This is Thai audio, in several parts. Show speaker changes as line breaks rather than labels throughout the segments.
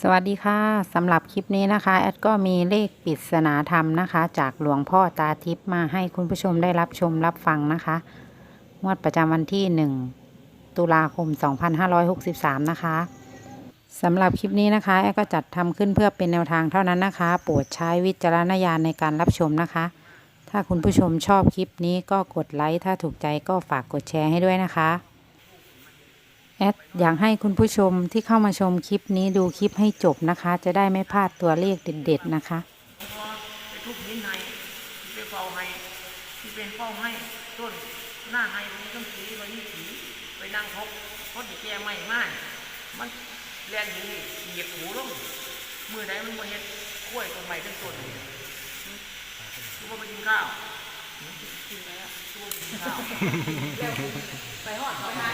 สวัสดีค่ะสำหรับคลิปนี้นะคะ แอดก็มีเลขปริศนาธรรมนะคะ จากหลวงพ่อตาทิพย์มาให้คุณผู้ชมได้รับชมรับฟังนะคะงวดประจำวันที่ 1 ตุลาคม 2563 นะคะสำหรับคลิปนี้นะคะ แอดก็จัดทำขึ้นเพื่อเป็นแนวทางเท่านั้นนะคะ โปรดใช้วิจารณญาณในการรับชมนะคะ ถ้าคุณผู้ชมชอบคลิปนี้ก็กดไลค์ถ้าถูกใจก็ฝากกดแชร์ให้ด้วยนะคะ แอดอยากให้คุณผู้ชมที่เข้ามาชมคลิปนี้ดูคลิปให้จบนะคะ จะได้ไม่พลาดตัวเลขเด็ดๆนะคะ
พอไปทุบหินให้ที่ไปเฝ้าให้ที่เป็นเฝ้าให้ต้นหน้าให้มีต้นสีใบนี้สีไปนั่งทบพราะที่แกไม่มากมันแรงดีเหยียบหูลงมือไหนมันมาเห็ดกล้วยต้นใหม่ต้นต้นนี่ทุกคนไปกินข้าวกินแล้วทุกคนกินข้าวไปหอดเขามา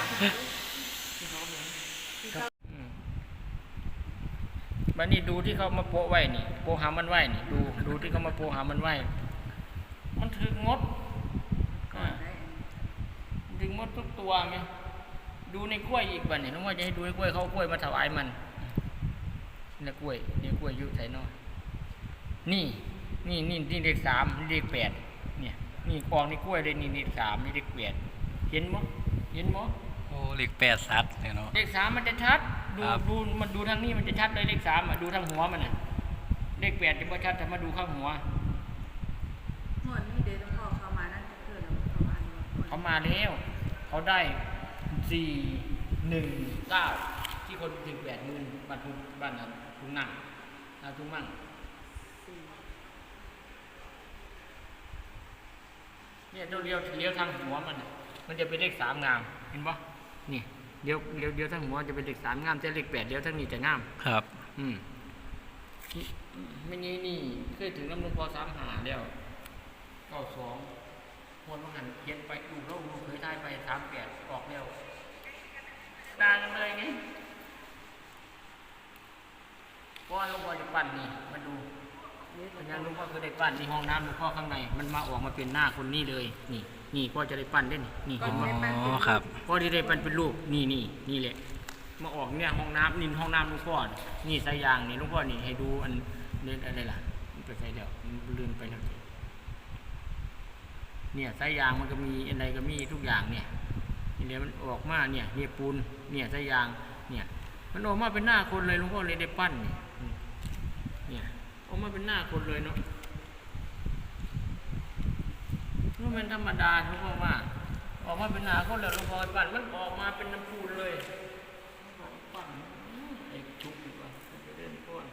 บันนี้ดูที่เขามาโปะไว้นี่ โปะหามันไว้นี่ ดูดูที่เขามาโปะหามันไว้ มันถึงงดถึงงดทุกตัวไหมดูในกล้วยอีกบันนี่น้องว่าจะให้ดูในกล้วยเขากล้วยมาถวายมันนี่กล้วยนี่กล้วยยุใส่น้อยนี่ นี่นี่นี่เลขสามนี่เลขแปดเนี่ย นี่กองในกล้วยเลยนี่เลขสามนี่เลขแปดเห็นมั้ยเห็นมั้ย
โอ้เหล็กแปดซัดเนี่ยเนาะ
เลขสามมันจะชัด ดู
ครับ
ดูมันดูทางนี้มันจะชัดเลยเลขสามอะดูทางหัวมันอะเลขแปดจะไม่ชัดแต่มาดูข้างหัว
หมวดนี้เดี๋ยวต้องพ่อเข้ามานั่นจะเกิดแล้วเข้ามาดีกว่า
เขามาแล้ว เขาได้สี่หนึ่งเก้าที่คนถึงแปดหมื่นบ้านทุนบ้านนั้นทุงนั่งนาทุงมั่งเนี่ยเราเลี้ยวเลี้ยวทางหัวมันน่ะมันจะเป็นเลขสามงามเห็นปะ นี่เลี้ยวเลี้ยวเลี้ยวทางหัวจะเป็นเลขสามงามแต่เลขแปดเลี้ยวทางนี้จะงาม
ครับ
อืมนี่ไม่นี่นี่เคยถึงน้ำนมพอสามหาแล้วเก้าสองคนมันหันเขียนไปดูแล้วดูเคยได้ไปสามแปดออกแล้วต่างกันเลยไงเพราะว่าหลวงพ่อจะปั่นนี่มาดู ปัญญาหลวงพ่อคือได้ปั่นที่ห้องน้ำหลวงพ่อข้างใน มันมาออกมาเป็นหน้าคนนี่เลย นี่ นี่พ่อจะได้ปั่นได้นี่นี่
อ๋
เห็นไหม
อครับ
พ่อที่ได้ปั่นเป็นรูปนี่นี่นี่แหละ มาออกเนี่ยห้องน้ำนี่ห้องน้ำหลุงพ่อนี่นี่สายยางนี่หลุงพ่อนี่ให้ดูอันนี่อะไรล่ะมันไปใส่เดี๋ยวมันลืมไปแล้วเนี่ยสายยางมันก็มีอะไรก็มีทุกอย่างเนี่ยนี่เดี๋ยวมันออกมาเนี่ยเนี่ยปูนเนี่ยสายยางเนี่ย มันออกมาเป็นหน้าคนเลยหลุงพ่อเลยได้ปั้นเนี่ย อืมเนี่ยอกมาเป็นหน้าคนเลยเนาะนี่มันธรรมดาหลุงพ่อว่าออกมาเป็นหน้าคนแล้วหลุงพ่อปั้นมันออกมาเป็นน้ำปูนเลยปั้นไอ้ชุบดีกว่าไปเล่นก้อน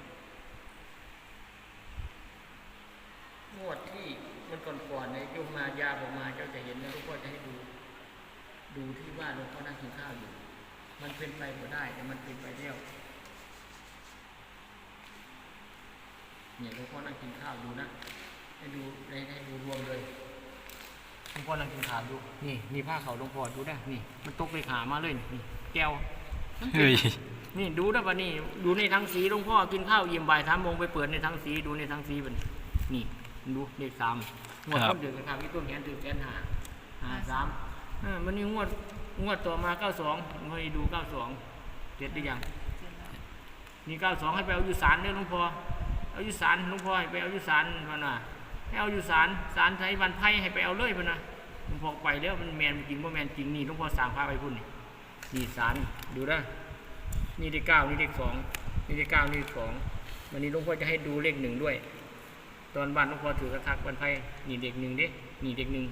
งวดที่มันก่อนก่อนๆในยุมายาผมมาเจ้าจะเห็นนะลูกพ่อจะให้ดู ดูที่ว่าหลวงพ่อนั่งกินข้าวอยู่ มันเป็นไปบ่ได้แต่มันเป็นไปแล้ว เนี่ยหลวงพ่อนั่งกินข้าวดูนะให้ดูให้ให้ดูรวมเลยหลวงพ่อนั่งกินข้าวดูนี่นี่ผ้าเขาวหลวงพ่อดูนะนี่ มันตกไปขามาเลยนี่แก้วมันเป็น
เฮ้ย
นี่ดูนะปะนี่ดูในทั้งสีหลวงพ่อกินข้าวเยี่ยมบ่ายสามโมงไปเปิดในทั้งสีดูในทั้งสีเป็นนี่ดูเลขสามงวด
ครับ
ต้นเดือนกันครับที่ต้นแขนถือแขนหาหาสามเออมันนี่งวดงวดต่อมาเก้าสองให้ดูเก้าสองเจ็ดได้ยังนี่เก้าสองให้ไปเอาอยู่ศาลเนี่ยหลวงพ่อ เอาอยู่ศาลหลวงพ่อให้ไปเอาอยู่ศาลพะน่ะให้เอาอยู่ศาลศาลไทยวันไพ่ให้ไปเอาเลยพะนะหลวงพ่อไปแล้วมันแมนจริงว่าแมนจริงนี่หลวงพ่อสั่งพาไปพุ่นนี่นี่ศาลดูนะนี่เลขเก้านี่เลขสองนี่เลขเก้านี่เลขสองวันนี้หลวงพ่อจะให้ดูเลขหนึ่งด้วย ตอนบ้านหลวงพ่อถือกระทักวันไพ่นี่เด็กหนึ่งเด้นี่เด็กหนึ่ง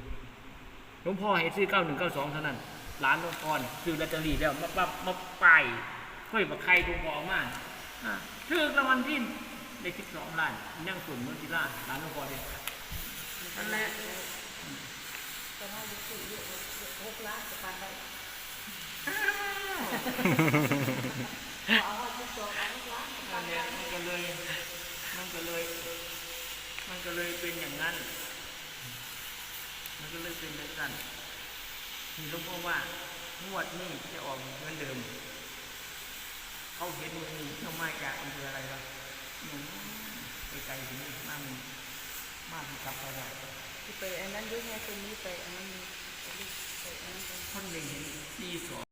หลวงพ่อให้ซื้อเก้าหนึ่งเก้าสองเท่านั้นร้านหลวงพ่อซื้อลอตเตอรี่แล้วมาปั๊บมาไปค่อยมาใครหลวงพ่อมาอะซื้อรางวัลที่ ได้สิบสองล้านยังสุ่มเมื่อที่ล้านร้านหลวงพ่อเลยนั่นแหละ
แต่ว่าดูสิอยู่หกล้านจะปันได้เอาเอาทุกตัวเอาทุกล้านจะปั
นั่
น
นแห
ได้
ละมันก็เลยมันก็เลย มันก็เลยเป็นอย่างนั้น มันก็เลยเป็นแบบนั้นนี่หลวงพ่อว่างวดนี้จะออกเหมือนเดิมเขาเห็นว่านี่เขามาจากอำเภออะไรวะ หนุ่มไปไกลถึงนี่มากมันมากที่กลับไปได้
ที่ไปอันนั้นด้วยไงตัวนี้ไปอันนั้นไปอันนั้นไป
คนหนึ่งเห็นปีสอง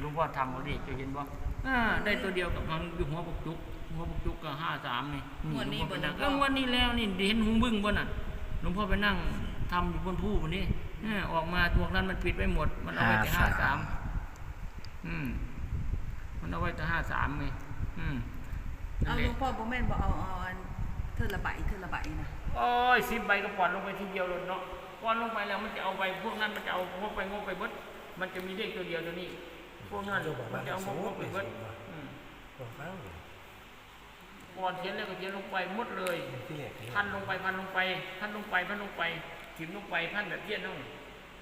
หลวงพ่อทำเอาดิจะเห็นว่าอ่าได้ตัวเดียวกับมันอยู่หัวปกจุกหัวปกจุกก็ห้าสามนี่
งวดนี้
หลวงพ่อไปนั่ง
บ่
เออวันนี้แล้วนี่เห็นหุงบึ้งบ่น่ะหลวงพ่อไปนั่งทำอยู่บนผู้บนนี้เออออกมาตัวนั้นมันปิดไปหมด มันเอาไว้แต่ห้าสามอืมมันเอาไว้แต่ห้าสามไงอืมนั่
เอา
นแห
หล
ละ
วงพ่อบ่แม่นบ่เอาเอาอันเธอละใบเธอละใบนะ
โอ้ยสิบใบก็ปอนลงไปทีเดียวเลยเนาะปอนลงไปแล้วมันจะเอาใบพวกนั้นมันจะเอางบไปงบไปเบิดมันจะมีเลขตัวเดียวตัวนี้ พวกนั้นมันจะเอางบงบไปเบิดอืม
บอกฟัง
ก่อนเขียนเลยก็เขียนลงไปหมดเลย
ที่แรกเนี่ย
พันลงไปพันลงไปพันลงไปพันลงไปถิมลงไปพันแบบเทียนน้อง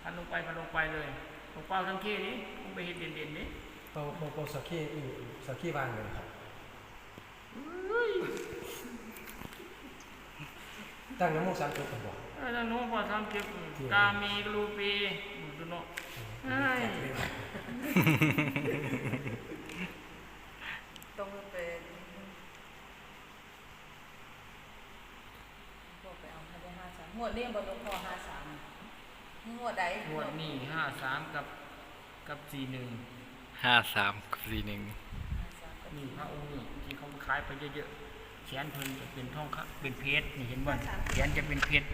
พันลงไปพันลงไปเลยลงเป้าทั้งที่นี้ลงไปเห็นเด่นๆนี้
โปรโปรโปรสักขี้อีสักขี้วางเลยครับ ตั้งน้ำมูกสามจุดก่อนบอก
เออทางโน้นพอทำเก็บกามีกรูปีดูเนาะเอ้ย
ต้องเป็นพวกไปเอาให้ได้53งวดนี้บ่หลวงพ่อ53งวดใด
งวดนี้ห้าสามกับกับสี่หนึ่ง
ห้าสามสี่หนึ่ง
นี่พระองค์นี่ที่เขาขายไปเยอะๆแขนเพิ่นจะเป็นทองคำเป็นเพชรนี่เห็นบ่แขนจะเป็นเพชร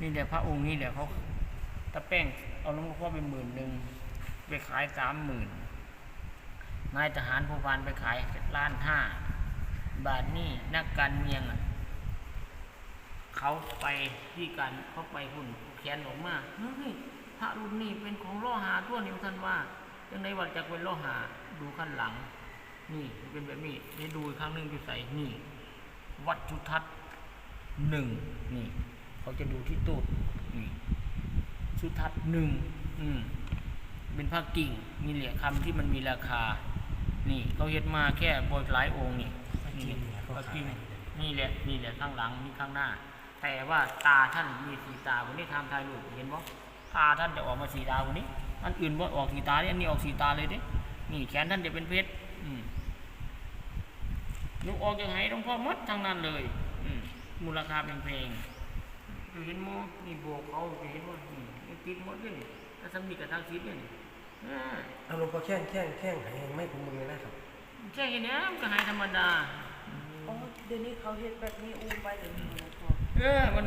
นี่แหละพระองค์นี่แหละเขาตะแป้งเอาลงพ่อไปหมื่นหนึ่งไปขายสามหมื่นนายทหารผู้พานไปขายล้านห้าบาทนี่นักการเมืองอะเขาไปที่กันเขาไปหุ่นแขนออกมาเฮ้ยพระรุ่นนี้เป็นของล่อหาทั่วนี่ท่านว่าจังในวัดจะเป็นล่อหาดูขั้นหลัง นี่เป็นแบบนี้ได้ดูอีกครั้งหนึ่งอยู่ใส่นี่ วัดจุทัศน์หนึ่งนี่ เขาจะดูที่ตูดนี่สุทัศน์หนึ่งอืมเป็นพระกิ่งมีเหลี่ยคำที่มันมีราคา นี่เขาเฮ็ดมาแค่บอยหลายองค์นี่นี่พระกิ่งนี่แหละนี่แหละข้างหลังนี่ข้างหน้า แต่ว่าตาท่านมีสีตาวันนี้ทำทายลูกเห็นบ่ตาท่านจะออกมาสีตาวันนี้อันอื่นว่าออกสีตาเนี่ยอันนี้ออกสีตาเลยเด้นี่แขนท่านจะเป็นเพชร อืมลูกออกจากไหหลวงพ่อหมดทั้งนั้นเลยอืมมูลค่าเป็นเพลงดูเห็นโมนี่โบกเขาดูเห็นว่านี่นี่ติดหมดเลยนี่ถ้าสมีกับทางซิดเนี่ยนี่อ่า
เอาลงพอแข้งแข้งแข้งหายไม่ผมมือเลยนะครับ
แค่นี้มันก็หายธรรมดา
อ๋อเดี๋ยวนี้เขาเฮ็ดแบบนี้อูไปเลยหลวงพ่อ
เออมัน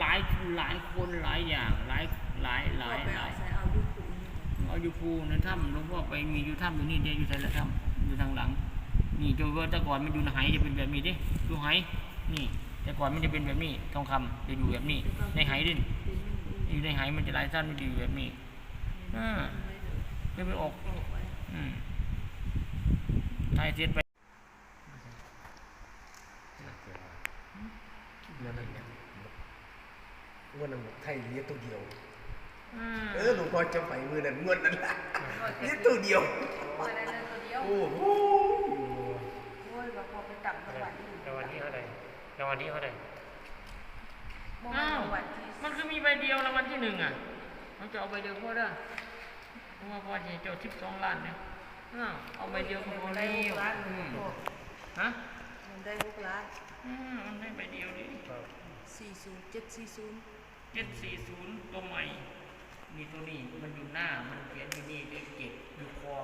หลายหลายคนหลายอย่างหลายหลายหลาย
ไป
ห
เอา
ลาย
ใส่เอายุคุนี่
เอาอยู่ภูในถ้ำหลวงพ่อไปมีอยู่ถ้ำอยู่นี่เดียวอยู่ใส่ละถ้ำอยู่ทางหลัง นี่จนว่าแต่ก่อนมันอยู่ในไหจะเป็นแบบนี้ดิดูไหนี่ แต่ก่อนมันจะเป็นแบบนี้ทองคำจะอยู่แบบนี้ ในไหดิอยู่ในไหมันจะลายสั้นมันจะอยู่แบบนี้อ่าไม่ไปออกอืมทายเสียไป
นั่นเงวดนั้นไทยเลี้ยตัวเดียวเออหลวงพ่อจะไปมือนั้นงวดนั้นละเลี้ยตัวเดียว
เปิดได้เลยตัวเดียว
โอ้โห
ว่าพอไปตักรางวัลที่
รางวัลที่เท่าไหร่รางวัลที่เท่าไหร่
บ่แม่นรางวัลที่
มันคือมีใบเดียวรางวัลที่หนึ่งอะ มันจะเอาใบเดียวพอได้เพราะว่าพ่อจะเจ้าทิพสองล้านเนี่ยอ้าวเอาใบเดียวก็พอ
ได้
แล้ว
หกล้าน
อืม
หลวงพ่อ
ฮะ
มันได้หกล้าน
อืมมันได้ใบเดียวดิ
สี่ศูนย์เจ็ดสี่ศูนย์
เจ็ดสี่ศูนย์ตัวใหม่มีตัวนี้มันอยู่หน้ามันเขียนอยู่นี่เลขเจ็ดอยู่คอ